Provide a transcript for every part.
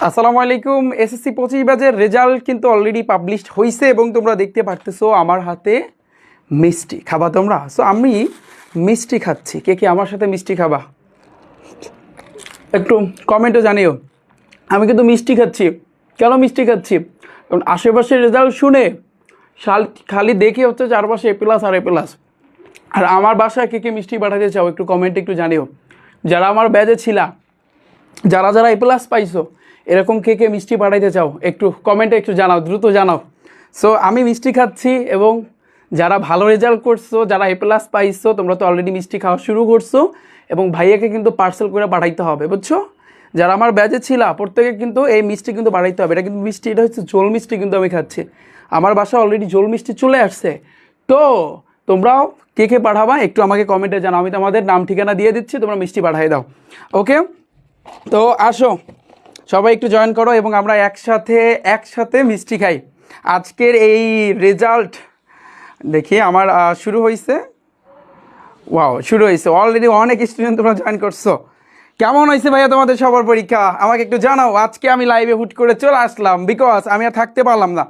আসসালামু আলাইকুম। এসএসসি পঁচিশ ব্যাচের রেজাল্ট কিন্তু অলরেডি পাবলিশড হয়েছে এবং তোমরা দেখতে পারতেছো আমার হাতে মিষ্টি খাবা তোমরা। সো আমি মিষ্টি খাচ্ছি। কে কে আমার সাথে মিষ্টি খাবা? একটু কমেন্টও জানিও। আমি কিন্তু মিষ্টি খাচ্ছি। কেন মিষ্টি খাচ্ছি? কারণ আশেপাশের রেজাল্ট শুনে শাল- খালি দেখে হচ্ছে চারপাশে এ প্লাস আর এ প্লাস আর আমার বাসায় কে কে মিষ্টি পাঠাতে চাও একটু কমেন্টে একটু জানিও। যারা আমার ব্যাজে ছিলা, যারা যারা এ প্লাস পাইছো এরকম কে কে মিষ্টি পাঠাইতে চাও, একটু কমেন্টে একটু জানাও, দ্রুত জানাও। সো আমি মিষ্টি খাচ্ছি এবং যারা ভালো রেজাল্ট করছ, যারা এ প্লাস পাইছো, তোমরা তো অলরেডি মিষ্টি খাওয়া শুরু করছ এবং ভাইয়াকে কিন্তু পার্সেল করে পাঠাইতে হবে, বুঝছ? যারা আমার ব্যাচে ছিলা, প্রত্যেকে কিন্তু এই মিষ্টি কিন্তু বাড়াইতে হবে। এটা কিন্তু মিষ্টি, এটা হচ্ছে ঝোল মিষ্টি কিন্তু আমি খাচ্ছি। আমার বাসা অলরেডি ঝোল মিষ্টি চলে আসছে। তো, তোমরাও কে কে পাঠাবা একটু আমাকে কমেন্টে জানাও। আমি তোমাদের নাম ঠিকানা দিয়ে দিচ্ছি, তোমরা মিষ্টি পাঠিয়ে দাও। ওকে তো, আসো। সবাই একটু জয়েন করো এবং আমরা একসাথে একসাথে মিষ্টি খাই। আজকের এই রেজাল্ট দেখি, আমার শুরু হয়েছে ওয়াও শুরু হয়েছে অলরেডি অনেক স্টুডেন্ট তোমরা জয়েন করছ। কেমন হয়েছে ভাইয়া তোমাদের সবার পরীক্ষা? আমাকে একটু জানাও, আজকে আমি লাইভে হুট করে চলে আসলাম বিকজ আমি আর থাকতে পারলাম না।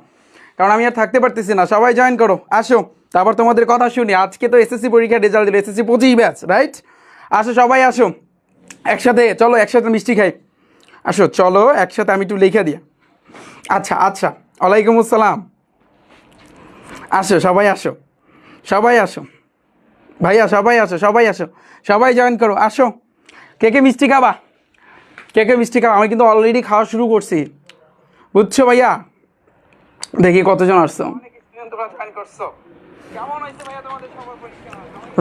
কারণ আমি আর থাকতে পারতেছি না। সবাই জয়েন করো, আসো। তারপর তোমাদের কথা শুনি। আজকে তো এসএসসি পরীক্ষার রেজাল্ট দিল এসএসসি পঁচিশ ব্যাচ রাইট আসো সবাই, আসো। একসাথে, চলো একসাথে মিষ্টি খাই। আসো, চলো, একসাথে আমি একটু লিখে দিই। আচ্ছা আচ্ছা ওয়ালাইকুম আসসালাম। আসো, সবাই আসো সবাই আসো। ভাইয়া, সবাই আসো সবাই আসো, সবাই জয়েন করো, আসো। কে কে মিষ্টি খাবা? কে কে মিষ্টি খাবা? আমি কিন্তু অলরেডি খাওয়া শুরু করছি। বুঝছ ভাইয়া? দেখি কতজন আসছো।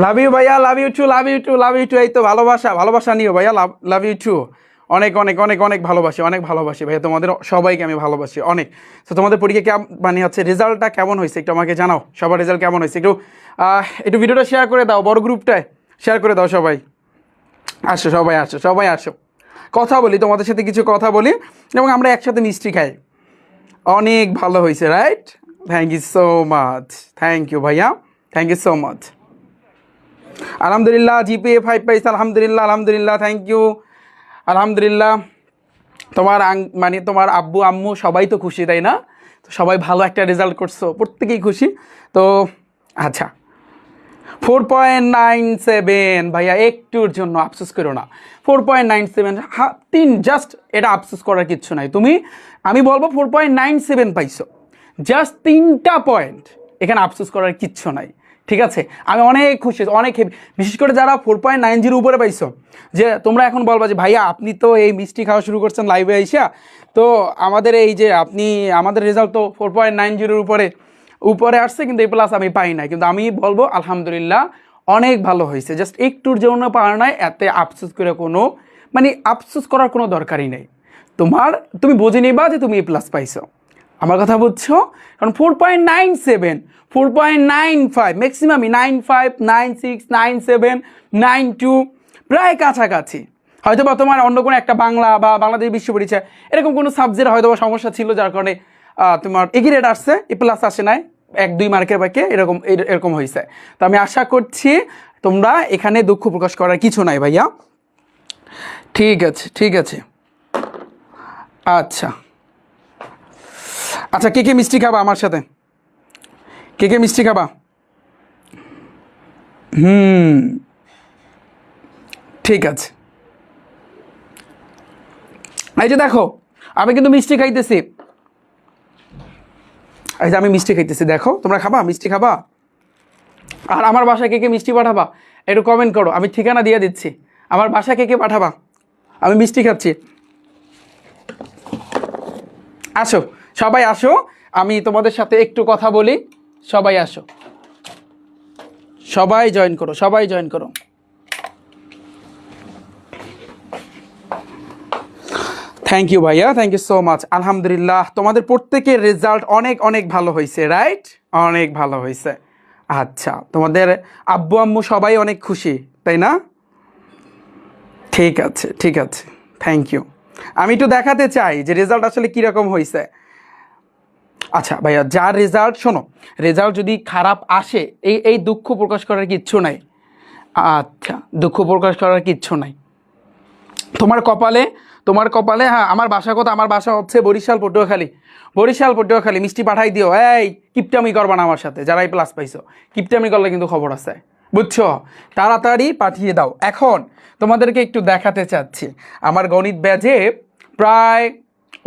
লাভ ইউ ভাইয়া love you too love you too love you too এই তো ভালোবাসা ভালোবাসা নিও ভাইয়া লাভ লাভ ইউ টু অনেক অনেক অনেক অনেক ভালোবাসি অনেক ভালোবাসি ভাইয়া। তোমাদের সবাইকে আমি ভালোবাসি, অনেক। তো তোমাদের পরীক্ষা কেমন মানে হচ্ছে রেজাল্টটা কেমন হয়েছে একটু আমাকে জানাও, সবার রেজাল্ট কেমন হয়েছে? একটু একটু ভিডিওটা শেয়ার করে দাও, বড় গ্রুপটায় শেয়ার করে দাও সবাই। আসো সবাই আসো সবাই আসো। কথা বলি, তোমাদের সাথে কিছু কথা বলি, এবং আমরা একসাথে মিষ্টি খাই। অনেক ভালো হয়েছে right thank you so much thank you ভাইয়া থ্যাংক ইউ সো মাচ আলহামদুলিল্লাহ জিপিএ ফাইভ পাইছে আলহামদুলিল্লাহ আলহামদুলিল্লাহ থ্যাংক ইউ আলহামদুলিল্লাহ, তোমার মানে তোমার আব্বু, আম্মু সবাই তো খুশি, তাই না? তো সবাই ভালো একটা রেজাল্ট করছ, প্রত্যেকেই খুশি। তো আচ্ছা ফোর পয়েন্ট নাইন সেভেন ভাইয়া একটুর জন্য আফসোস করো না। ফোর পয়েন্ট নাইন সেভেন তিন জাস্ট এটা আফসোস করার কিচ্ছু নাই। তুমি, আমি বলব ফোর পয়েন্ট নাইন সেভেন পাইছো। জাস্ট তিনটা পয়েন্ট এখানে আফসোস করার কিচ্ছু নাই। ঠিক আছে? আমি অনেক খুশি, অনেক। বিশেষ করে যারা ফোর পয়েন্ট নাইন জিরো উপরে পাইছো, যে তোমরা এখন বলবা যে, ভাইয়া, আপনি তো এই মিষ্টি খাওয়া শুরু করছেন লাইভে আইসা, তো আমাদের এই যে আপনি, আমাদের রেজাল্ট তো ফোর পয়েন্ট নাইন জিরোর উপরে উপরে আসছে, কিন্তু এই প্লাস আমি পাই না কিন্তু আমি বলব, আলহামদুলিল্লাহ, অনেক ভালো হয়েছে। জাস্ট একটুর জন্য পাওয়া নাই, এতে আফসোস করে কোনো মানে আফসোস করার কোনো দরকারই নেই। তোমার, তুমি বুঝে নিবা যে তুমি এ প্লাস পাইছো। আমার কথা বুঝছ? কারণ four point nine seven four point nine five ম্যাক্সিমামই nine five nine six nine seven nine two প্রায় কাছাকাছি। হয়তো বা তোমার অন্য কোনো একটা বাংলা বা বাংলাদেশ বিশ্ব পরিচয়, এরকম কোনো সাবজেক্ট হয়তো বা সমস্যা ছিল, যার কারণে তোমার এগি রেট আসছে এ প্লাস আসে নাই, এক, দুই মার্কের বাকি এরকম, এর- এরকম হয়েছে। তো আমি আশা করছি তোমরা এখানে দুঃখ প্রকাশ করার কিছু নাই ভাইয়া। ঠিক আছে ঠিক আছে। আচ্ছা। আচ্ছা কে কে মিষ্টি খাবা আমার সাথে? কে কে মিষ্টি খাবা? হুম, ঠিক আছে। এই যে দেখো, আমি কিন্তু মিষ্টি খাইতেছি। এই যে আমি মিষ্টি খাইতেছি, দেখো, তোমরা খাবা? মিষ্টি খাবা? আর আমার বাসায় কে কে মিষ্টি পাঠাবা, একটু কমেন্ট করো, আমি ঠিকানা দিয়ে দিচ্ছি। আমার বাসায় কে কে পাঠাবা? আমি মিষ্টি খাচ্ছি। আসো। সবাই আসো, আমি তোমাদের সাথে একটু কথা বলি। সবাই আসো। সবাই জয়েন করো, সবাই জয়েন করো। থ্যাংক ইউ ভাইয়া থ্যাংক ইউ সো মাচ আলহামদুলিল্লাহ, তোমাদের প্রত্যেকের রেজাল্ট অনেক অনেক ভালো হয়েছে রাইট অনেক ভালো হয়েছে। আচ্ছা তোমাদের আব্বু, আম্মু সবাই অনেক খুশি, তাই না? ঠিক আছে ঠিক আছে। থ্যাংক ইউ আমি একটু দেখাতে চাই যে রেজাল্ট আসলে কীরকম হয়েছে। আচ্ছা ভাইয়া যার রেজাল্ট শোনো রেজাল্ট যদি খারাপ আসে, এই এই দুঃখ প্রকাশ করার কিচ্ছু নাই। আচ্ছা দুঃখ প্রকাশ করার কিচ্ছু নাই। তোমার কপালে তোমার কপালে হ্যাঁ আমার বাসা কথা আমার বাসা হচ্ছে বরিশাল, পটুয়াখালী। বরিশাল, পটুয়াখালী, মিষ্টি পাঠাই দিও। এই, কিপটামি করবা না আমার সাথে, যারাই প্লাস পাইছো। কিপটামি করলে কিন্তু খবর আছে, বুঝছ? তাড়াতাড়ি পাঠিয়ে দাও। এখন তোমাদেরকে একটু দেখাতে চাচ্ছি। আমার গণিত ব্যাজে প্রায়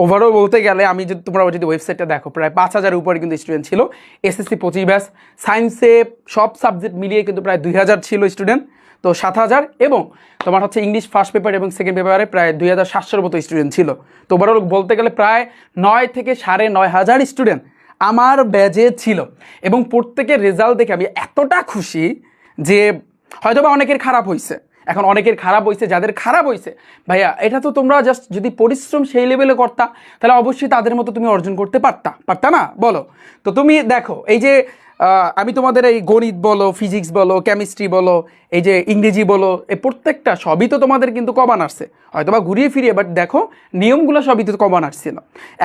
ওভারঅল বলতে গেলে আমি যদি তোমরা যদি ওয়েবসাইটটা দেখো, প্রায় পাঁচ হাজারের উপরে কিন্তু স্টুডেন্ট ছিল। এসএসসি পঁচিশ ব্যাস সায়েন্সে সব সাবজেক্ট মিলিয়ে কিন্তু প্রায় দুই হাজার ছিল স্টুডেন্ট তো সাত হাজার। এবং তোমার হচ্ছে ইংলিশ ফার্স্ট পেপার এবং সেকেন্ড পেপারে প্রায় দুই হাজার সাতশোর মতো স্টুডেন্ট ছিল। তো ওভারঅল বলতে গেলে প্রায় নয় থেকে সাড়ে নয় হাজার স্টুডেন্ট আমার ব্যাজে ছিল। এবং প্রত্যেকের রেজাল্ট দেখে আমি এতটা খুশি যে হয়তোবা অনেকের খারাপ হয়েছে এখন অনেকের খারাপ হয়েছে যাদের খারাপ হয়েছে ভাইয়া, এটা তো তোমরা জাস্ট যদি পরিশ্রম সেই লেভেলে করতা, তাহলে অবশ্যই তাদের মতো তুমি অর্জন করতে পারতা। পারতা না? বলো। তো তুমি দেখো, এই যে আমি তোমাদের এই গণিত বলো ফিজিক্স বলো কেমিস্ট্রি বলো, এই যে ইংরেজি বলো এই প্রত্যেকটা সবই তো তোমাদের কিন্তু কমান আসছে। হয়তো বা ঘুরিয়ে ফিরিয়ে বাট দেখো, নিয়মগুলো সবই তো কমান আসছিল।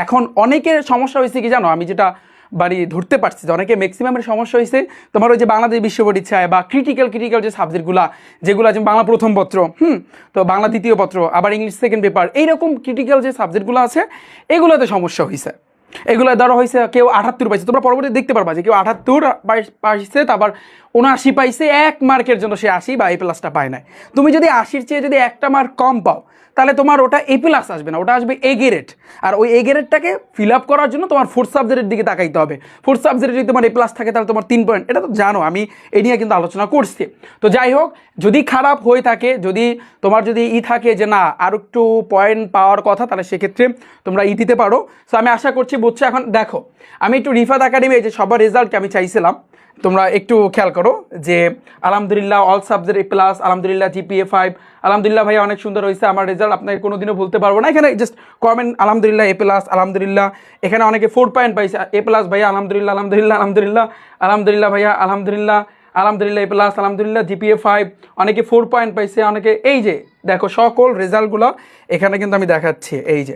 এখন অনেকের সমস্যা হয়েছে কি জানো? আমি যেটা বাড়ি ধরতে পারছি, যে অনেকে ম্যাক্সিমামের সমস্যা হয়েছে তোমার ওই যে বাংলাদেশ বিশ্ব পরীক্ষায় বা ক্রিটিক্যাল ক্রিটিক্যাল যে সাবজেক্টগুলো যেগুলো আছে বাংলা প্রথম পত্র, হুম, তো বাংলা দ্বিতীয় পত্র, আবার ইংলিশ সেকেন্ড পেপার এইরকম ক্রিটিক্যাল যে সাবজেক্টগুলো আছে, এগুলোতে সমস্যা হয়েছে এগুলো ধরো হয়েছে কেউ আটাত্তর পাইছে, তোমরা পরবর্তী দেখতে পারবা যে কেউ আটাত্তর পাই- পাইছে, তারপর উনআশি পাইছে, এক মার্কের জন্য সে আশি বা এই প্লাসটা পায় নাই। তুমি যদি আশির চেয়ে যদি একটা মার্ক কম পাও তাহলে তোমার ওটা এ প্লাস আসবে না, ওটা আসবে এ গ্রেড আর ওই এ গ্রেডটাকে ফিল আপ করার জন্য তোমার ফোর্থ সাবজেক্টের দিকে তাকাইতে হবে। ফোর্থ সাবজেক্টে যদি তোমার এ প্লাস থাকে, তাহলে তোমার তিন পয়েন্ট এটা তো জানো, আমি এই নিয়ে কিন্তু আলোচনা করছি। তো যাই হোক, যদি খারাপ হয়ে থাকে, যদি তোমার যদি ই থাকে যে না, আর একটু পয়েন্ট পাওয়ার কথা, তাহলে সেক্ষেত্রে তোমরা ই দিতে পারো। সো আমি আশা করছি বুঝছ, এখন দেখো, আমি একটু রিফাত একাডেমি যে সবার রেজাল্টকে আমি চাইছিলাম তোমরা একটু খেয়াল করো যে আলহামদুলিল্লাহ অল সাবজেক্ট এ প্লাস আলহামদুলিল্লাহ জিপিএ ফাইভ আলহামদুলিল্লাহ ভাই অনেক সুন্দর হয়েছে আমার রেজাল্ট আপনাকে কোনোদিনও ভুলতে পারব না। এখানে জাস্ট কমেন্ট আলহামদুলিল্লাহ এ প্লাস আলহামদুলিল্লাহ। এখানে অনেকে ফোর পয়েন্ট পাইছে এ প্লাস ভাইয়া, আলহামদুলিল্লাহ আলহামদুলিল্লাহ আলহামদুলিল্লাহ আলহামদুলিল্লাহ ভাইয়া, আলহামদুলিল্লাহ আলহামদুলিল্লাহ এ প্লাস আলহামদুলিল্লাহ জিপিএ ফাইভ অনেকে ফোর পয়েন্ট পাইছে, অনেকে এই যে দেখো সকল রেজাল্টগুলো এখানে কিন্তু আমি দেখাচ্ছি, এই যে।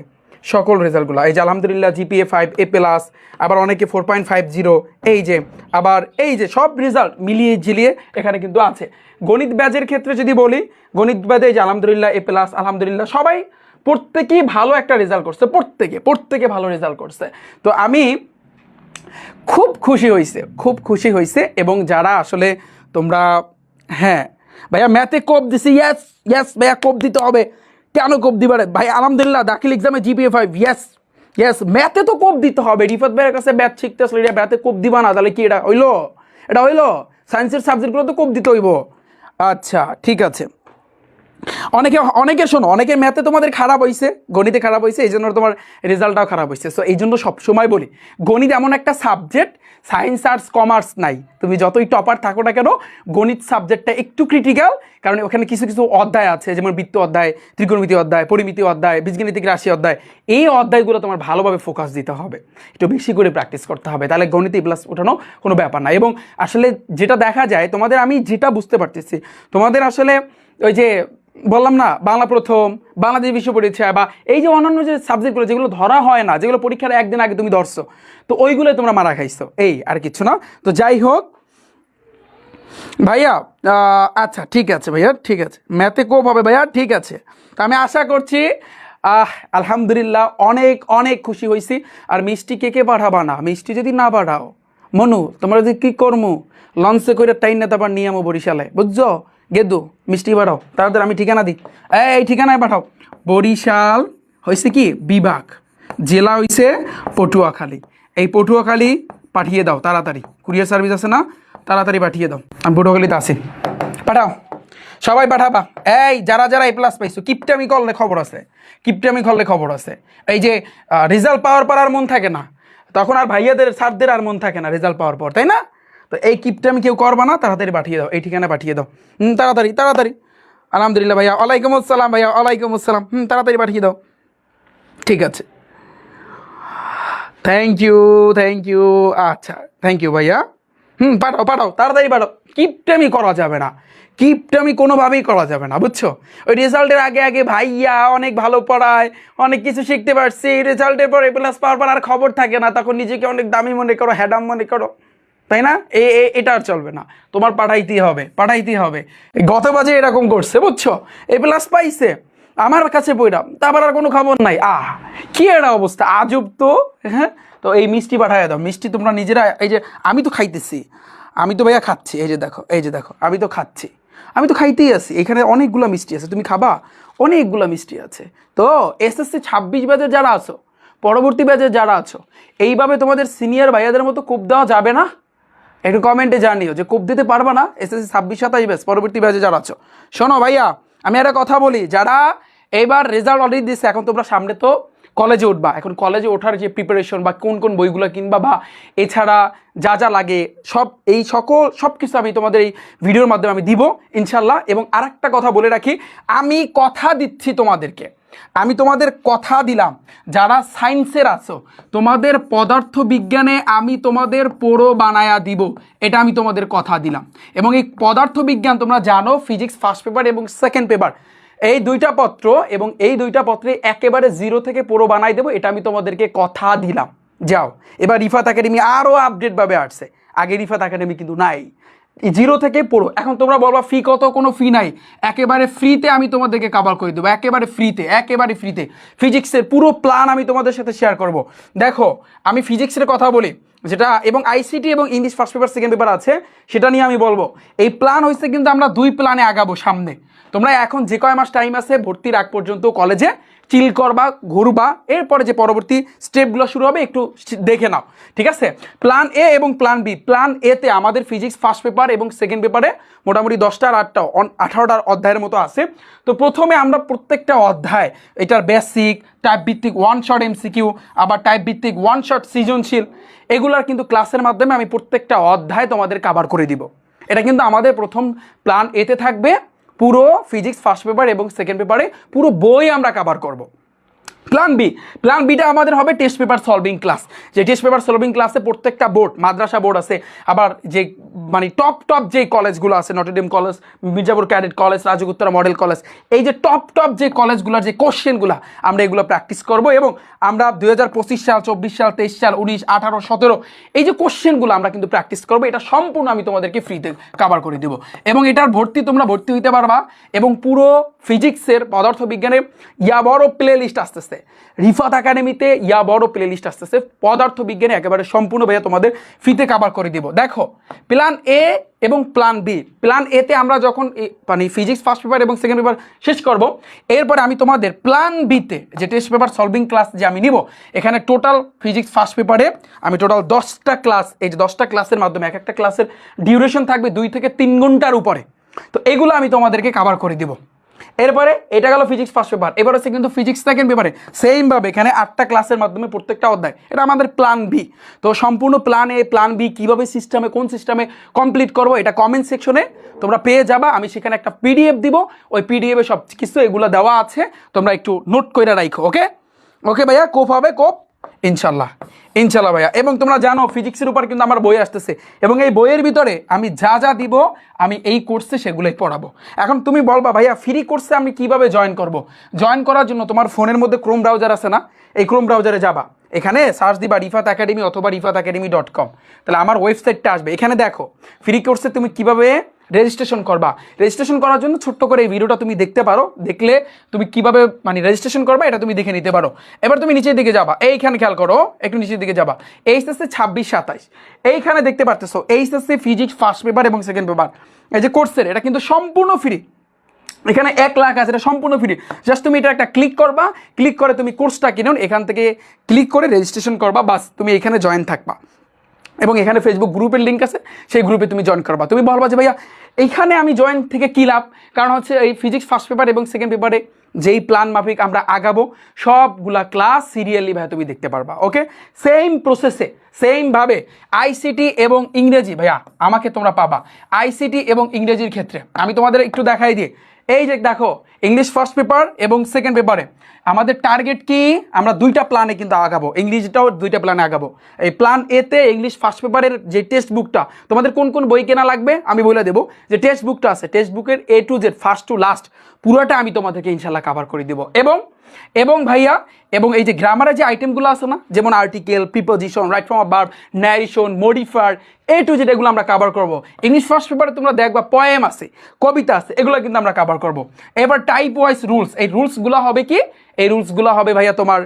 সকল রেজাল্টগুলো। এই যে আলহামদুলিল্লাহ, জিপিএ ফাইভ এ প্লাস আবার অনেকে ফোর পয়েন্ট ফাইভ জিরো এই যে, আবার এই যে সব রেজাল্ট মিলিয়ে ঝিলিয়ে এখানে কিন্তু আছে। গণিত ব্যাজের ক্ষেত্রে যদি বলি, গণিত ব্যাজে এই যে আলহামদুলিল্লাহ এ প্লাস আলহামদুলিল্লাহ, সবাই প্রত্যেকেই ভালো একটা রেজাল্ট করছে, প্রত্যেকে প্রত্যেকে ভালো রেজাল্ট করছে। তো আমি খুব খুশি হয়েছে খুব খুশি হয়েছে এবং যারা আসলে তোমরা হ্যাঁ ভাইয়া ম্যাথে কোপ দিছি ইয়াস ইয়াস ভাইয়া কোপ দিতে হবে। কেন কোপ দিবে ভাই, আলহামদুলিল্লাহ, দাখিল এক্সামে জিপিএ ফাইভ ইয়াস ইয়াস ম্যাথে তো কোপ দিতে হবে। রিফাত ভাইয়ের কাছে ম্যাথ শিখতে আসলে এটা ম্যাথে কোপ দিবা না, তাহলে কি এটা হইল? এটা হইল? সায়েন্সের সাবজেক্টগুলো তো কোপ দিতে হইব। আচ্ছা ঠিক আছে। অনেকে অনেকে শোনো অনেকের ম্যাথে তোমাদের খারাপ হয়েছে গণিতে খারাপ হয়েছে এই জন্য তোমার রেজাল্টটাও খারাপ হয়েছে সো এই জন্য সবসময় বলি, গণিত এমন একটা সাবজেক্ট সায়েন্স আর্টস কমার্স নাই। তুমি যতই টপার থাকো না কেন, গণিত সাবজেক্টটা একটু ক্রিটিক্যাল কারণ ওখানে কিছু কিছু অধ্যায় আছে, যেমন বৃত্ত অধ্যায়, ত্রিকোণমিতি অধ্যায়, পরিমিতি অধ্যায়, বীজগণিতিক রাশি অধ্যায়, এই অধ্যায়গুলো তোমার ভালোভাবে ফোকাস দিতে হবে। একটু বেশি করে প্র্যাকটিস করতে হবে, তাহলে গণিতে প্লাস ওঠানো কোনো ব্যাপার না। এবং আসলে যেটা দেখা যায়, তোমাদের আমি যেটা বুঝতে পারতেছি, তোমাদের আসলে ওই যে বললাম না, বাংলা প্রথম বাংলাদেশ বিশ্ব পরীক্ষা, বা এই যে অন্যান্য যে সাবজেক্টগুলো যেগুলো ধরা হয় না, যেগুলো পরীক্ষার একদিন আগে তুমি ধরছো, তো ওইগুলোই তোমরা মারা খাইছো। এই, আর কিছু না। তো যাই হোক, ভাইয়া আচ্ছা ঠিক আছে ভাইয়া, ঠিক আছে। ম্যাথে কোপ হবে ভাইয়া, ঠিক আছে। তা আমি আশা করছি, আহ, আলহামদুলিল্লাহ অনেক অনেক খুশি হয়েছি আর মিষ্টি কে কে পাঠাবা না? মিষ্টি যদি না পাঠাও, মনু, তোমরা যদি কী করমু? লঞ্চে করে তাই না তারপর নিয়ে আমো বরিশালে, বুঝছ? গেদু, মিষ্টি পাঠাও, তাড়াতাড়ি আমি ঠিকানা দিই। এই ঠিকানায় পাঠাও। বরিশাল হয়েছে কি? বিভাগ। জেলা হয়েছে পটুয়াখালী। এই পটুয়াখালী পাঠিয়ে দাও, তাড়াতাড়ি। কুরিয়ার সার্ভিস আছে না? তাড়াতাড়ি পাঠিয়ে দাও। আমি পটুয়াখালীতে আসি পাঠাও। সবাই পাঠাবা। এই, যারা যারা এ প্লাস পাইছো, কিপটামি করলে খবর আছে। কিপটামি করলে খবর আছে। এই যে রেজাল্ট পাওয়ার পর আর মন থাকে না। তখন আর ভাইয়াদের, স্যারদের আর মন থাকে না রেজাল্ট পাওয়ার পর, তাই না? তো এই কিপটামি কেউ করবা না, তাড়াতাড়ি পাঠিয়ে দাও, এই ঠিকানা পাঠিয়ে দাও। হুম, তাড়াতাড়ি তাড়াতাড়ি। আলহামদুলিল্লাহ ভাইয়া, ওয়ালাইকুম আসসালাম ভাইয়া, ওয়ালাইকুম আসসালাম। হুম, তাড়াতাড়ি পাঠিয়ে দাও। ঠিক আছে। থ্যাংক ইউ থ্যাংক ইউ আচ্ছা থ্যাংক ইউ ভাইয়া। হুম, পাঠাও পাঠাও, তাড়াতাড়ি পাঠাও। কিপটামি করা যাবে না। কিপটামি কোনোভাবেই করা যাবে না, বুঝছ? ওই রেজাল্টের আগে আগে ভাইয়া অনেক ভালো পড়ায়, অনেক কিছু শিখতে পারছি রেজাল্টের পর এ প্লাস পাওয়ার পর আর খবর থাকে না, তখন নিজেকে অনেক দামি মনে করো, হ্যাডাম মনে করো। তাই না? এ এটা আর চলবে না। তোমার পাঠাইতেই হবে পাঠাইতেই হবে। গত বাজে এরকম করছে, বুঝছ? এ প্লাস পাইছে, আমার কাছে বইটা তারপর আর কোনো খবর নাই। আহ, কি একটা অবস্থা? আজব তো হ্যাঁ? তো এই মিষ্টি পাঠায় দাও। মিষ্টি তোমরা নিজেরা, এই যে, আমি তো খাইতেছি। আমি তো ভাইয়া খাচ্ছি। এই যে দেখো, এই যে দেখো, আমি তো খাচ্ছি। আমি তো খাইতেই আছি। এখানে অনেকগুলো মিষ্টি আছে। তুমি খাবা? অনেকগুলো মিষ্টি আছে। তো এসএসসি ছাব্বিশ ব্যাচের যারা আছো, পরবর্তী ব্যাচের যারা আছো, এইভাবে তোমাদের সিনিয়র ভাইয়াদের মতো কূপ দেওয়া যাবে না? একটু কমেন্টে জানিও যে কোপ দিতে পারবা না? এসএসসি ছাব্বিশ সাতাশ ব্যাচ, পরবর্তী ব্যাচে যারা আছো শোনো ভাইয়া, আমি একটা কথা বলি, যারা এইবার রেজাল্ট অলরেডি দিচ্ছে এখন তোমরা সামনে তো কলেজে উঠবা। এখন কলেজে ওঠার যে প্রিপারেশন বা কোন কোন বইগুলো কিনবা বা এছাড়া যা যা লাগে, সব এই সকল, সব কিছু আমি তোমাদের এই ভিডিওর মাধ্যমে আমি দিব, ইনশাল্লাহ। এবং আরেকটা কথা বলে রাখি, আমি কথা দিচ্ছি তোমাদেরকে। আমি তোমাদের কথা দিলাম, যারা সায়েন্সের আছো, তোমাদের পদার্থ বিজ্ঞানে আমি তোমাদের পোড়ো বানায়া দিব, এটা আমি তোমাদের কথা দিলাম। এবং এই পদার্থ বিজ্ঞান তোমরা জানো, ফিজিক্স ফার্স্ট পেপার এবং সেকেন্ড পেপার। এই দুইটা পত্র এবং এই দুইটা পত্রে একেবারে জিরো থেকে পুরো বানাই দেবো, এটা আমি তোমাদেরকে কথা দিলাম। যাও, এবার রিফাত একাডেমি আরও আপডেটভাবে আসছে। আগে রিফাত একাডেমি কিন্তু নাই। জিরো থেকে পড়ো। এখন তোমরা বলবা, ফি কত? কোনো ফি নাই। একেবারে ফ্রিতে আমি তোমাদেরকে কাভার করে দেবো। একেবারে ফ্রিতে একেবারে ফ্রিতে ফিজিক্সের পুরো প্ল্যান আমি তোমাদের সাথে শেয়ার করব। দেখো, আমি ফিজিক্সের কথা বলি, যেটা এবং আইসিটি এবং English first paper second paper আছে, সেটা নিয়ে আমি বলব। এই প্ল্যান হয়েছে কিন্তু আমরা দুই প্ল্যানে আগাবো সামনে। তোমরা এখন যে কয় মাস টাইম আছে, ভর্তির আগ পর্যন্ত কলেজে চিল করবা, ঘুরবা, এরপরে যে পরবর্তী স্টেপগুলো শুরু হবে, একটু দেখে নাও, ঠিক আছে? প্ল্যান এ এবং প্ল্যান বি প্ল্যান এতে আমাদের ফিজিক্স ফার্স্ট পেপার এবং সেকেন্ড পেপারে মোটামুটি দশটা আর আটটা আঠারোটার অধ্যায়ের মতো আছে। তো প্রথমে আমরা প্রত্যেকটা অধ্যায়, এটার বেসিক টাইপ ভিত্তিক ওয়ান শট এমসিকিউ আবার টাইপ ভিত্তিক ওয়ান শট সৃজনশীল, এগুলার কিন্তু ক্লাসের মাধ্যমে আমি প্রত্যেকটা অধ্যায় তোমাদের কাভার করে দিব। এটা কিন্তু আমাদের প্রথম প্ল্যান এতে থাকবে। পুরো ফিজিক্স ফার্স্ট পেপার এবং সেকেন্ড পেপারে পুরো বই আমরা কাভার করব। প্ল্যান বি প্ল্যান বিটা আমাদের হবে টেস্ট পেপার সলভিং ক্লাস যে টেস্ট পেপার সলভিং ক্লাসে প্রত্যেকটা বোর্ড মাদ্রাসা বোর্ড আছে, আবার যে মানে টপ টপ যে কলেজগুলো আছে Notre Dame college Mirzapur cadet college রাজগুত্তরা model college এই যে টপ টপ যে কলেজগুলোর যে কোশ্চেনগুলো আমরা এগুলো প্র্যাকটিস করব এবং আমরা দুই হাজার পঁচিশ সাল, চব্বিশ সাল, তেইশ সাল, উনিশ, আঠারো, সতেরো, এই যে কোশ্চেনগুলো আমরা কিন্তু প্র্যাকটিস করব, এটা সম্পূর্ণ আমি তোমাদেরকে ফ্রিতে কাভার করে দেবো। এবং এটার ভর্তি তোমরা ভর্তি হইতে পারবা এবং পুরো ফিজিক্সের পদার্থ বিজ্ঞানের ইয়া বড় প্লে লিস্ট আসতেছে। রিফাত একাডেমিতে ইয়া বড় প্লে লিস্ট আসতেছে। পদার্থ বিজ্ঞানে একেবারে সম্পূর্ণ ভাইয়া তোমাদের ফিতে কাবার করে দিব। দেখো প্ল্যান এ এবং প্ল্যান বি প্ল্যান এতে আমরা যখন মানে ফিজিক্স ফার্স্ট পেপার এবং সেকেন্ড পেপার শেষ করব, এরপরে আমি তোমাদের প্ল্যান বিতে যে টেস্ট পেপার সলভিং ক্লাস যে আমি নিব, এখানে টোটাল ফিজিক্স ফার্স্ট পেপারে আমি টোটাল দশটা ক্লাস এই যে দশটা ক্লাসের মাধ্যমে এক একটা ক্লাসের ডিউরেশন থাকবে দুই থেকে তিন ঘণ্টার উপরে। তো এগুলো আমি তোমাদেরকে কাভার করে দিব। এরপরে এটা গেল ফিজিক্স ফার্স্ট পেপার এবার হচ্ছে কিন্তু ফিজিক্স সেকেন্ড পেপারে সেমভাবে এখানে আটটা ক্লাসের মাধ্যমে প্রত্যেকটা অধ্যায়। এটা আমাদের প্ল্যান বি তো সম্পূর্ণ প্ল্যান এ প্ল্যান বি কীভাবে সিস্টেমে কোন সিস্টেমে কমপ্লিট করব, এটা কমেন্ট সেকশনে তোমরা পেয়ে যাবা, আমি সেখানে একটা পিডিএফ দিব। ওই পিডিএফে সব কিছু এগুলো দেওয়া আছে। তোমরা একটু নোট করে রাখো ওকে ওকে ভাইয়া, কোপ হবে, কোপ? ইনশাল্লাহ ইনশাল্লাহ ভাইয়া। এবং তোমরা জানো ফিজিক্সের উপর কিন্তু আমার বই আসতেছে। এবং এই বইয়ের ভিতরে আমি যা যা দিব, আমি এই কোর্সে সেগুলোই পড়াবো। এখন তুমি বলবা, ভাইয়া ফ্রি কোর্সে আমি কীভাবে জয়েন করব? জয়েন করার জন্য তোমার ফোনের মধ্যে ক্রোম ব্রাউজার আছে না? এই ক্রোম ব্রাউজারে যাবা। এখানে সার্চ দিবা রিফাত একাডেমি অথবা রিফাত একাডেমি ডট কম তাহলে আমার ওয়েবসাইটটা আসবে। এখানে দেখো ফ্রি কোর্সে তুমি কীভাবে রেজিস্ট্রেশন করবা। রেজিস্ট্রেশন করার জন্য ছোট্ট করে এই ভিডিওটা তুমি দেখতে পারো। দেখলে তুমি কীভাবে মানে রেজিস্ট্রেশন করবা, এটা তুমি দেখে নিতে পারো। এবার তুমি নিচের দিকে যাবা। এইখানে খেয়াল করো, একটু নিচের দিকে যাবা। এইচ এইচএসসি ছাব্বিশ সাতাইশ। এইখানে দেখতে পারতেছো H HSC physics first paper এবং সেকেন্ড পেপার এই যে কোর্সের এটা কিন্তু সম্পূর্ণ ফ্রি এখানে এক লাখ আছে, এটা সম্পূর্ণ ফ্রি জাস্ট তুমি এটা একটা ক্লিক করবা। ক্লিক করে তুমি কোর্সটা কিনুন এখান থেকে ক্লিক করে রেজিস্ট্রেশন করবা। বাস, তুমি এখানে জয়েন থাকবা। এবং এখানে ফেসবুক গ্রুপের লিঙ্ক আছে। সেই গ্রুপে তুমি জয়েন করবা। তুমি বলবা যে, ভাইয়া এইখানে আমি জয়েন থেকে কী লাভ? কারণ হচ্ছে এই ফিজিক্স ফার্স্ট পেপার এবং সেকেন্ড পেপারে যেই প্ল্যান মাফিক আমরা আগাবো, সবগুলা ক্লাস সিরিয়ালি ভাই তুমি দেখতে পারবা ওকে সেম প্রসেসে সেমভাবে আইসিটি এবং ইংরেজি ভাইয়া আমাকে তোমরা পাবা। আইসিটি এবং ইংরেজির ক্ষেত্রে, আমি তোমাদের একটু দেখাই দিই এই যে দেখো ইংলিশ ফার্স্ট পেপার এবং সেকেন্ড পেপারে আমাদের টার্গেট কি? আমরা দুইটা প্ল্যানে কিন্তু আগাবো। ইংলিশটাও দুইটা প্ল্যানে আগাবো। এই প্ল্যান এতে ইংলিশ ফার্স্ট পেপারের যে টেক্সট বুকটা তোমাদের কোন কোন বই কেনা লাগবে? আমি বলে দেবো। যে টেক্সট বুকটা আছে টেক্সট বুকের A to Z first to last পুরোটা আমি তোমাদেরকে ইনশাল্লাহ কাভার করে দেবো। এবং এবং ভাইয়া, এবং এই যে গ্রামারের যে আইটেমগুলো আছে না, যেমন article preposition right form a verb narration modifier A to যেটা এগুলো আমরা কভার করব। ইংলিশ ফার্স্ট পেপারে তোমরা দেখবা পয়েম আছে, কবিতা আছে, এগুলো কিন্তু আমরা কভার করব। এবার টাইপ ওয়াইজ রুলস এই রুলসগুলো হবে কি? এই রুলসগুলো হবে ভাইয়া তোমার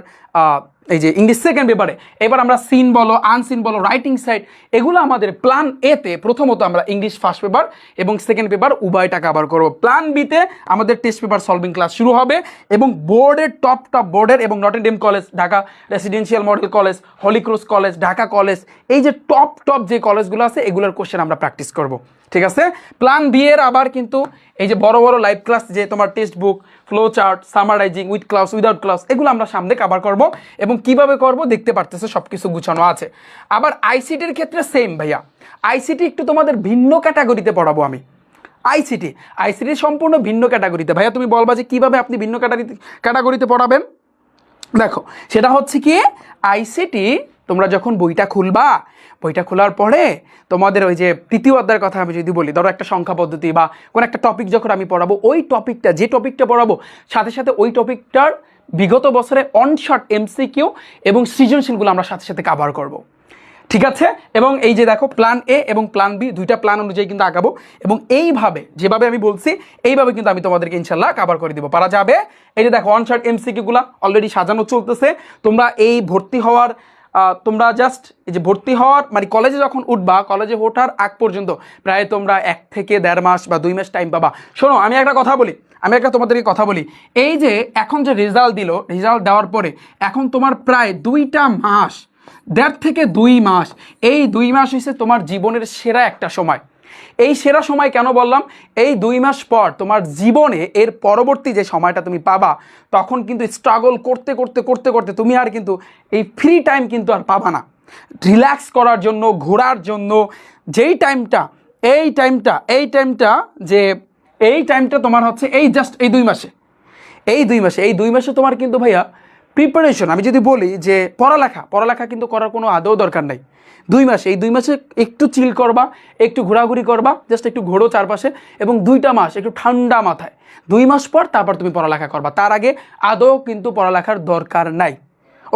এই যে ইংলিশ সেকেন্ড পেপারে এবার আমরা সিন বলো আনসিন বলো রাইটিং সাইড এগুলো আমাদের প্ল্যান এতে প্রথমত আমরা ইংলিশ ফার্স্ট পেপার এবং সেকেন্ড পেপার উভয়টা কভার করব। প্ল্যান বিতে আমাদের টেস্ট পেপার সলভিং ক্লাস শুরু হবে এবং বোর্ডের টপ টপ বোর্ডের এবং Notre Dame college Dhaka residential model college Holy Cross college Dhaka college এই যে টপ টপ যে কলেজগুলো আছে, এগুলোর কোশ্চেন আমরা প্র্যাকটিস করব। ঠিক আছে? প্ল্যান বি এর আবার কিন্তু এই যে বড় বড় লাইভ ক্লাস যে তোমার text book flow chart summarising with class without class এগুলো আমরা সামনে কভার করব এবং কীভাবে করব দেখতে পারতেছো সব কিছু গুছানো আছে। আবার আইসিটির ক্ষেত্রে সেম ভাইয়া। আইসিটি একটু তোমাদের ভিন্ন ক্যাটাগরিতে পড়াবো আমি। আইসিটি আইসিটি সম্পূর্ণ ভিন্ন ক্যাটাগরিতে ভাইয়া, তুমি বলবা যে কীভাবে আপনি ভিন্ন ক্যাটাগরিতে ক্যাটাগরিতে পড়াবেন? দেখো, সেটা হচ্ছে কি আইসিটি তোমরা যখন বইটা খুলবা বইটা খোলার পরে তোমাদের ওই যে তৃতীয় অধ্যায়ের কথা আমি যদি বলি, ধরো একটা সংখ্যা পদ্ধতি বা কোনো একটা টপিক যখন আমি পড়াবো, ওই টপিকটা যে টপিকটা পড়াবো, সাথে সাথে ওই টপিকটার বিগত বছরে অনশট এমসিকিউ এবং সৃজনশীলগুলো আমরা সাথে সাথে কাভার করব। ঠিক আছে? এবং এই যে দেখো প্ল্যান এ এবং প্ল্যান বি দুইটা প্ল্যান অনুযায়ী কিন্তু আঁকাবো এবং এইভাবে, যেভাবে আমি বলছি, এইভাবে কিন্তু আমি তোমাদেরকে ইনশাল্লাহ কাভার করে দিব। পারা যাবে? এই যে দেখো অন শর্ট এমসিকিউগুলো অলরেডি সাজানো চলতেছে। তোমরা এই ভর্তি হওয়ার তোমরা জাস্ট এই যে ভর্তি হওয়ার মানে কলেজে যখন উঠবা কলেজে ওঠার আগ পর্যন্ত প্রায় তোমরা এক থেকে দেড় মাস বা দুই মাস টাইম পাবা। শোনো, আমি একটা কথা বলি, আমি একটা তোমাদেরকে কথা বলি। এই যে এখন যে রেজাল্ট দিল রেজাল্ট দেওয়ার পরে এখন তোমার প্রায় দুইটা মাস, দেড় থেকে দুই মাস, এই দুই মাস হিসেবে তোমার জীবনের সেরা একটা সময়। এই সেরা সময় কেন বললাম? এই দুই মাস পর তোমার জীবনে এর পরবর্তী যে সময়টা তুমি পাবা, তখন কিন্তু স্ট্রাগল করতে করতে করতে করতে তুমি আর কিন্তু এই ফ্রি টাইম কিন্তু আর পাবা না। রিল্যাক্স করার জন্য, ঘোরার জন্য, যেই টাইমটা এই টাইমটা এই টাইমটা যে এই টাইমটা তোমার হচ্ছে এই জাস্ট এই দুই মাসে। এই দুই মাসে, এই দুই মাসে তোমার কিন্তু ভাইয়া প্রিপারেশন আমি যদি বলি যে পড়ালেখা পড়ালেখা কিন্তু করার কোনো আদৌ দরকার নাই। দুই মাসে, এই দুই মাসে একটু চিল করবা, একটু ঘোরাঘুরি করবা জাস্ট একটু ঘোরো চারপাশে, এবং দুইটা মাস একটু ঠান্ডা মাথায়। দুই মাস পর তারপর তুমি পড়ালেখা করবা। তার আগে আদৌ কিন্তু পড়ালেখার দরকার নাই।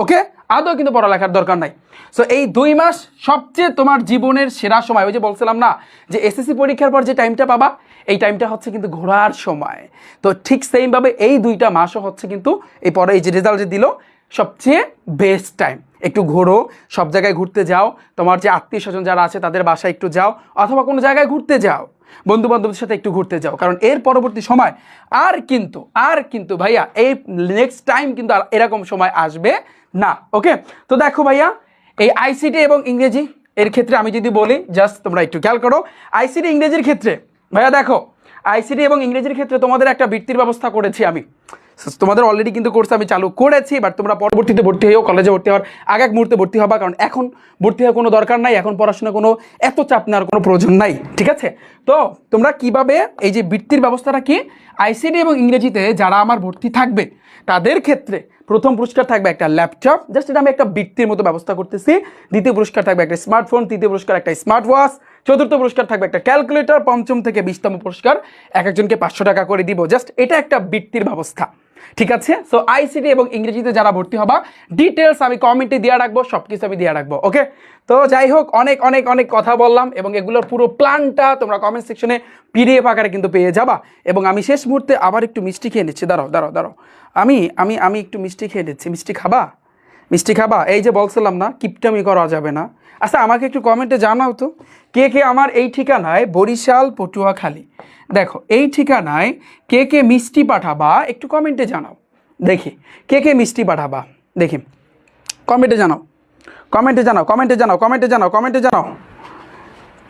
ওকে আদৌ কিন্তু পড়ালেখার দরকার নাই। সো এই দুই মাস সবচেয়ে তোমার জীবনের সেরা সময়, ওই যে বলছিলাম না, যে এসএসসি পরীক্ষার পর যে টাইমটা পাবা এই টাইমটা হচ্ছে কিন্তু ঘোরার সময়। তো ঠিক সেইমভাবে এই দুইটা মাসও হচ্ছে কিন্তু এই পরে এই যে রেজাল্ট যে দিল, সবচেয়ে বেস্ট টাইম একটু ঘোরো, সব জায়গায় ঘুরতে যাও, তোমার যে আত্মীয় স্বজন যারা আছে তাদের বাসায় একটু যাও, অথবা কোনো জায়গায় ঘুরতে যাও বন্ধু বান্ধবদের সাথে একটু ঘুরতে যাও। কারণ এর পরবর্তী সময় আর কিন্তু আর কিন্তু ভাইয়া, এই নেক্সট টাইম কিন্তু আর এরকম সময় আসবে না ওকে তো দেখো ভাইয়া, এই আইসিটি এবং ইংরেজি এর ক্ষেত্রে আমি যদি বলি জাস্ট তোমরা একটু খেয়াল করো আইসিটি ইংরেজির ক্ষেত্রে ভাইয়া, দেখো আইসিটি এবং ইংরেজির ক্ষেত্রে তোমাদের একটা বৃত্তির ব্যবস্থা করেছি আমি। তোমাদের অলরেডি কিন্তু কোর্স আমি চালু করেছি বাট তোমরা পরবর্তীতে ভর্তি হয়েও কলেজে ভর্তি হওয়ার আগে এক মুহূর্তে ভর্তি হবা, কারণ এখন ভর্তি হওয়ার কোনো দরকার নাই, এখন পড়াশোনা কোনো এত চাপ নেওয়ার কোনো প্রয়োজন নাই, ঠিক আছে? তো, তোমরা কীভাবে এই যে বৃত্তির ব্যবস্থাটা কি আইসিডি এবং ইংরেজিতে যারা আমার ভর্তি থাকবে, তাদের ক্ষেত্রে প্রথম পুরস্কার থাকবে একটা ল্যাপটপ জাস্ট এটা আমি একটা বৃত্তির মতো ব্যবস্থা করতেছি, দ্বিতীয় পুরস্কার থাকবে একটা স্মার্টফোন তৃতীয় পুরস্কার একটা স্মার্ট ওয়াচ চতুর্থ পুরস্কার থাকবে একটা ক্যালকুলেটর, পঞ্চম থেকে বিশতম পুরস্কার। এক একজনকে পাঁচশো টাকা করে দিব। জাস্ট এটা একটা বৃত্তির ব্যবস্থা। ঠিক আছে? সো আইসিটি এবং ইংরেজিতে যারা ভর্তি হবা ডিটেলস আমি কমেন্টে দিয়ে রাখব সব কিছু আমি দিয়ে রাখব ওকে তো যাই হোক, অনেক অনেক অনেক কথা বললাম এবং এগুলোর পুরো প্ল্যানটা তোমরা কমেন্ট সেকশনে পিডিএফ আকারে কিন্তু পেয়ে যাবা। এবং আমি শেষ মুহূর্তে আবার একটু মিষ্টি খেয়ে নিচ্ছি। দাঁড়াও দাঁড়াও দাঁড়াও। আমি আমি আমি একটু মিষ্টি খেয়ে নিচ্ছি। মিষ্টি খাবা? মিষ্টি খাবা? এই যে বলছিলাম না, কিপটামি করা যাবে না। আচ্ছা আমাকে একটু কমেন্টে জানাও তো, কে কে আমার এই ঠিকানায় বরিশাল, পটুয়াখালী? দেখো, এই ঠিকানায় কে কে মিষ্টি পাঠাবা, একটু কমেন্টে জানাও। দেখি, কে কে মিষ্টি পাঠাবা? দেখি, কমেন্টে জানাও। কমেন্টে জানাও কমেন্টে জানাও কমেন্টে জানাও কমেন্টে জানাও।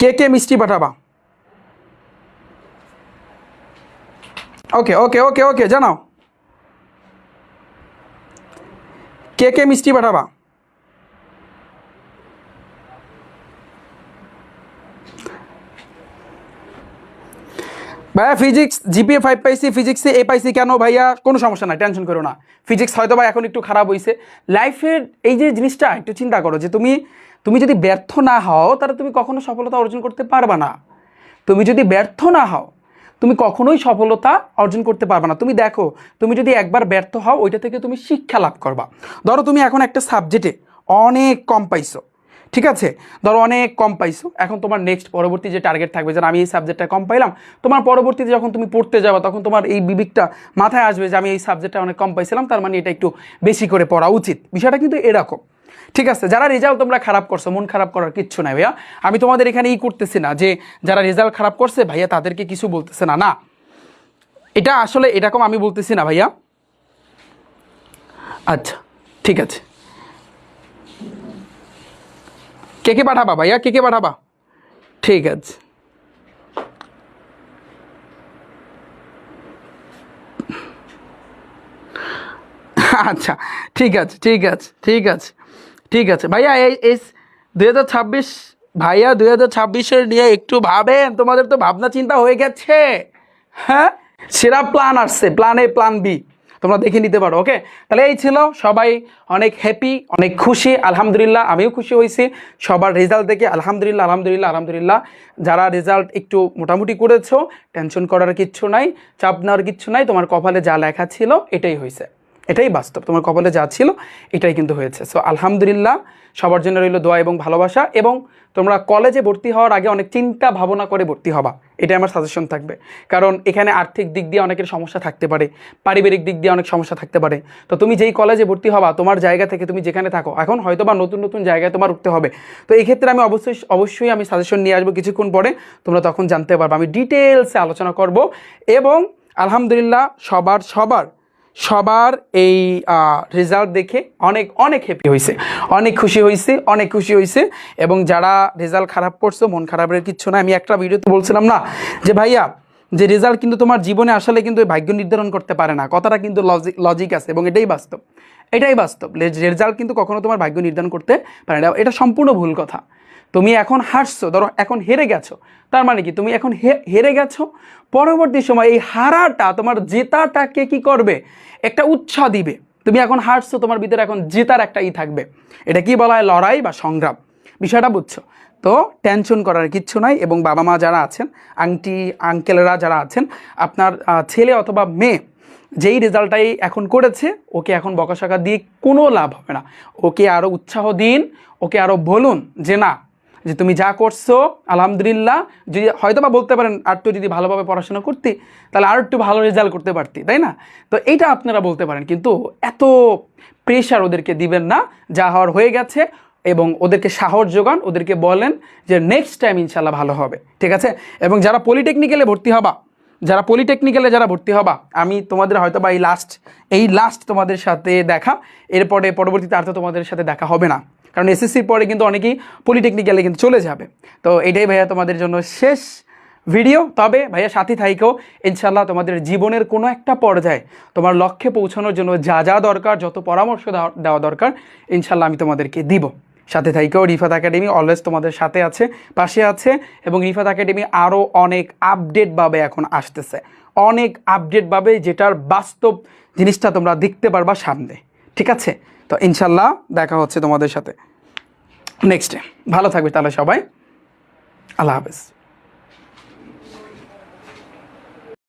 কে কে মিষ্টি পাঠাবা? ওকে ওকে ওকে ওকে, জানাও। কে কে মিষ্টি পাঠাবা? ভাইয়া ফিজিক্স জিপিএ ফাইভ পাইছি ফিজিক্সে এ পাইছি কেন? ভাইয়া, কোনো সমস্যা নাই টেনশন করো না। ফিজিক্স হয়তো বা এখন একটু খারাপ হয়েছে লাইফের এই যে জিনিসটা, একটু চিন্তা করো যে তুমি তুমি যদি ব্যর্থ না হও, তাহলে তুমি কখনো সফলতা অর্জন করতে পারবা না। তুমি যদি ব্যর্থ না হও তুমি কখনোই সফলতা অর্জন করতে পারবে না। তুমি দেখো, তুমি যদি একবার ব্যর্থ হও, ওইটা থেকে তুমি শিক্ষা লাভ করবা। ধরো তুমি এখন একটা সাবজেক্টে অনেক কম পাইছো, ঠিক আছে? ধরো অনেক কম পাইছো, এখন তোমার নেক্সট পরবর্তী যে টার্গেট থাকবে, যে আমি এই সাবজেক্টটা কম পাইলাম, তোমার পরবর্তীতে যখন তুমি পড়তে যাবে, তখন তোমার এই বিবেকটা মাথায় আসবে যে আমি এই সাবজেক্টটা অনেক কম পাইছিলাম, তার মানে এটা একটু বেশি করে পড়া উচিত। বিষয়টা কিন্তু এরকম। ঠিক আছে, যারা রেজাল্ট তোমরা খারাপ করছ, মন খারাপ করার কিচ্ছু নাই ভাইয়া। আমি তোমাদের এখানে ই করতেছি না যে, যারা রেজাল্ট খারাপ করছে, ভাইয়া তাদেরকে কিছু বলতেছে না। না, এটা আসলে এরকম আমি বলতেছি না ভাইয়া। আচ্ছা ঠিক আছে। কে কে পাঠাবা ভাইয়া? কে কে পাঠাবা? ঠিক আছে। আচ্ছা ঠিক আছে ঠিক আছে ঠিক আছে। ঠিক আছে। ভাইয়া, এই এই দুই হাজার ছাব্বিশ, ভাইয়া দুই হাজার ছাব্বিশের নিয়ে একটু ভাবেন, তোমাদের তো ভাবনা চিন্তা হয়ে গেছে। হ্যাঁ? সেরা প্ল্যান আসছে প্ল্যান এ প্ল্যান বি তোমরা দেখে নিতে পারো ওকে তাহলে এই ছিল, সবাই অনেক হ্যাপি অনেক খুশি, আলহামদুলিল্লাহ, আমিও খুশি হয়েছি, সবার রেজাল্ট দেখে আলহামদুলিল্লাহ আলহামদুলিল্লাহ আলহামদুলিল্লাহ, যারা রেজাল্ট একটু মোটামুটি করেছ টেনশন করার কিচ্ছু নাই, চাপ নেওয়ার কিচ্ছু নাই, তোমার কপালে যা লেখা ছিল, এটাই হয়েছে। এটাই বাস্তব। তোমার কপালে যা ছিল, এটাই কিন্তু হয়েছে। সো আলহামদুলিল্লাহ, সবার জন্য রইল দোয়া এবং ভালোবাসা এবং তোমরা কলেজে ভর্তি হওয়ার আগে অনেক চিন্তা ভাবনা করে ভর্তি হবা। এটাই আমার সাজেশন থাকবে। কারণ এখানে আর্থিক দিক দিয়ে অনেকের সমস্যা থাকতে পারে, পারিবারিক দিক দিয়ে অনেক সমস্যা থাকতে পারে। তো তুমি যেই কলেজে ভর্তি হবা, তোমার জায়গা থেকে তুমি যেখানে থাকো, এখন হয়তো বা নতুন নতুন জায়গায় তোমার উঠতে হবে। তো এই ক্ষেত্রে আমি অবশ্যই অবশ্যই আমি সাজেশন নিয়ে আসব কিছুক্ষণ পরে, তোমরা তখন জানতে পারবে। আমি ডিটেলসে আলোচনা করব এবং আলহামদুলিল্লাহ, সবার সবার সবার এই রেজাল্ট দেখে অনেক অনেক হ্যাপি হয়েছে অনেক খুশি হয়েছে অনেক খুশি হয়েছে এবং যারা রেজাল্ট খারাপ করছ, মন খারাপের কিচ্ছু না আমি একটা ভিডিওতে বলছিলাম না যে, ভাইয়া, যে রেজাল্ট কিন্তু তোমার জীবনে আসলে কিন্তু ভাগ্য নির্ধারণ করতে পারে না। কথাটা কিন্তু লজিক লজিক আছে এবং এটাই বাস্তব। এটাই বাস্তব। রেজাল্ট কিন্তু কখনো তোমার ভাগ্য নির্ধারণ করতে পারে না। এটা সম্পূর্ণ ভুল কথা। তুমি এখন হারছো, ধরো, এখন হেরে গেছো। তার মানে কি? তুমি এখন হেরে গেছো পরবর্তী সময় এই হারাটা, তোমার জেতাটাকে কি করবে? একটা উৎসাহ দিবে। তুমি এখন হারছো, তোমার ভিতরে এখন জেতার একটা ই থাকবে। এটা কি বলা হয়? লড়াই বা সংগ্রাম। বিষয়টা বুঝছ? তো টেনশন করার কিচ্ছু নাই এবং বাবা মা যারা আছেন আংটি আঙ্কেলরা যারা আছেন, আপনার ছেলে অথবা মেয়ে, যেই রেজাল্টটাই এখন করেছে, ওকে এখন বকাশকা দিয়ে কোনো লাভ হবে না। ওকে আরও উৎসাহ দিন, ওকে আরও বলুন যে না যে তুমি যা করছ, আলহামদুলিল্লাহ, যদি হয়তো বা বলতে পারেন আর একটু যদি ভালোভাবে পড়াশোনা করতি, তাহলে আর একটু ভালো রেজাল্ট করতে পারতি, তাই না? তো এইটা আপনারা বলতে পারেন, কিন্তু এত প্রেশার ওদেরকে দিবেন না, যা হওয়ার হয়ে গেছে এবং ওদেরকে সাহস যোগান, ওদেরকে বলেন যে নেক্সট টাইম ইনশাল্লাহ ভালো হবে, ঠিক আছে? এবং যারা পলিটেকনিক্যালে ভর্তি হবা, যারা পলিটেকনিক্যালে যারা ভর্তি হবা, আমি তোমাদের হয়তো বা এই লাস্ট এই লাস্ট তোমাদের সাথে দেখা, এরপরে পরবর্তীতে আর তো তোমাদের সাথে দেখা হবে না। কারণ এসএসসির পরে কিন্তু অনেকেই পলিটেকনিক্যালে কিন্তু চলে যাবে। তো এটাই ভাইয়া তোমাদের জন্য শেষ ভিডিও তবে ভাইয়া সাথী থাইকেও ইনশাল্লাহ তোমাদের জীবনের কোনো একটা পর্যায়ে তোমার লক্ষ্যে পৌঁছানোর জন্য যা যা দরকার, যত পরামর্শ দেওয়া- দরকার ইনশাল্লাহ আমি তোমাদেরকে দিব। সাথে থাইকেও রিফাত একাডেমি অলওয়েজ তোমাদের সাথে আছে, পাশে আছে এবং রিফাত একাডেমি আরও অনেক আপডেটভাবে এখন আসতেছে। অনেক আপডেটভাবে যেটার বাস্তব জিনিসটা তোমরা দেখতে পারবা সামনে। ঠিক আছে? তো ইনশাল্লাহ দেখা হচ্ছে তোমাদের সাথে। নেক্সট ভালো থাকবে তাহলে সবাই। আল্লাহ হাফেজ।